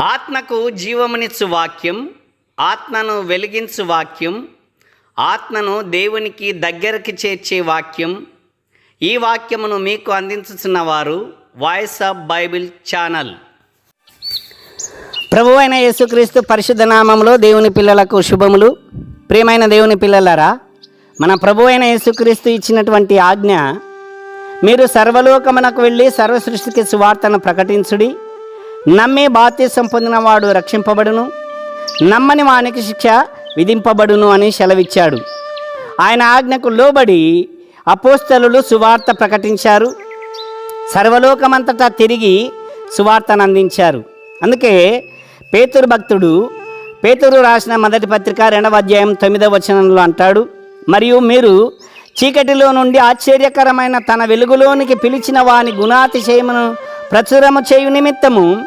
ఆత్మకు జీవమునిచ్చు వాక్యం ఆత్మను వెలిగించు వాక్యం ఆత్మను దేవునికి దగ్గరికి చేర్చే వాక్యం. ఈ వాక్యమును మీకు అందించుతున్న వారు వాయిస్ ఆఫ్ బైబిల్ ఛానల్. ప్రభు అయిన యేసుక్రీస్తు పరిశుద్ధ నామంలో దేవుని పిల్లలకు శుభములు. ప్రియమైన దేవుని పిల్లలరా మన ప్రభు అయిన యేసుక్రీస్తు ఇచ్చినటువంటి ఆజ్ఞ మీరు సర్వలోకమునకు వెళ్ళి సర్వ సృష్టికి సువార్తను ప్రకటించుడి. నమ్మి బాప్తీసం పొందినవాడు రక్షింపబడును. నమ్మని వానికి శిక్ష విధింపబడును అని సెలవిచ్చాడు. ఆయన ఆజ్ఞకు లోబడి అపోస్తలులు సువార్త ప్రకటించారు. సర్వలోకమంతటా తిరిగి సువార్తను అందించారు అందుకే పేతురు భక్తుడు పేతురు రాసిన మొదటి పత్రిక రెండవ అధ్యాయం తొమ్మిదవ వచనంలో అంటాడు మరియు మీరు చీకటిలో నుండి ఆశ్చర్యకరమైన తన వెలుగులోనికి పిలిచిన వాని గుణాతిశయమును ప్రచురము చేయు నిమిత్తము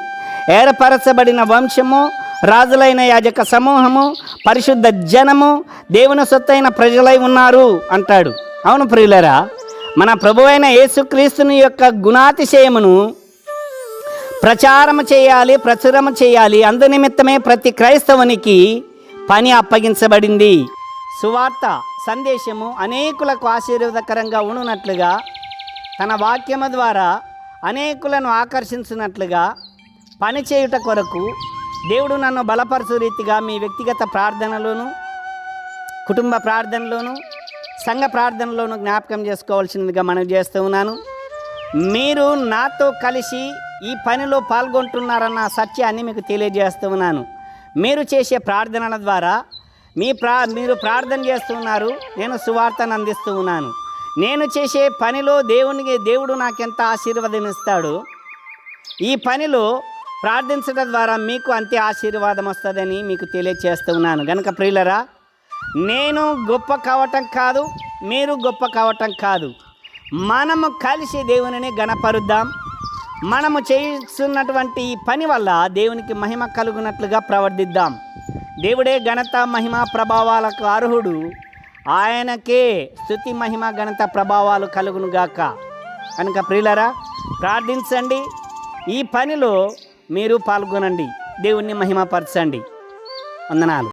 ఏర్పరచబడిన వంశము రాజులైన యాజక సమూహము పరిశుద్ధ జనము దేవుని సొత్తైన ప్రజలై ఉన్నారు అంటాడు. అవును ప్రియులరా మన ప్రభు అయిన యేసుక్రీస్తుని యొక్క గుణాతిశయమును ప్రచారము చేయాలి ప్రచురము చేయాలి అందునిమిత్తమే ప్రతి క్రైస్తవునికి పని అప్పగించబడింది. సువార్త సందేశము అనేకులకు ఆశీర్వాదకరంగా ఉండునట్లుగా తన వాక్యము ద్వారా అనేకులను ఆకర్షించినట్లుగా పని చేయుట కొరకు దేవుడు నన్ను బలపరచు రీతిగా మీ వ్యక్తిగత ప్రార్థనలోను కుటుంబ ప్రార్థనలోను సంఘ ప్రార్థనలోను జ్ఞాపకం చేసుకోవాల్సిందిగా మనం చేస్తూ ఉన్నాను. మీరు నాతో కలిసి ఈ పనిలో పాల్గొంటున్నారన్న సత్యాన్ని మీకు తెలియజేస్తూ ఉన్నాను. మీరు చేసే ప్రార్థనల ద్వారా మీ ప్రా మీరు ప్రార్థన చేస్తున్నారు నేను సువార్తను అందిస్తూ ఉన్నాను. నేను చేసే పనిలో దేవునికి దేవుడు నాకెంత ఆశీర్వాదం ఇస్తాడు? ఈ పనిలో ప్రార్థించడం ద్వారా మీకు అంతే ఆశీర్వాదం వస్తుందని మీకు తెలియచేస్తున్నాను గనక ప్రియులరా నేను గొప్ప కావటం కాదు మీరు గొప్ప కావటం కాదు. మనము కలిసి దేవునిని గణపరుద్దాం. మనము చేస్తున్నటువంటి ఈ పని వల్ల దేవునికి మహిమ కలుగునట్లుగా ప్రవర్తిద్దాం. దేవుడే ఘనత మహిమ ప్రభావాలకు అర్హుడు. ఆయనకే స్థుతి మహిమ ఘనత ప్రభావాలు కలుగునుగాక. కనుక ప్రియులరా ప్రార్థించండి. ఈ పనిలో మీరు పాల్గొనండి. దేవుణ్ణి మహిమపరచండి. వందనాలు.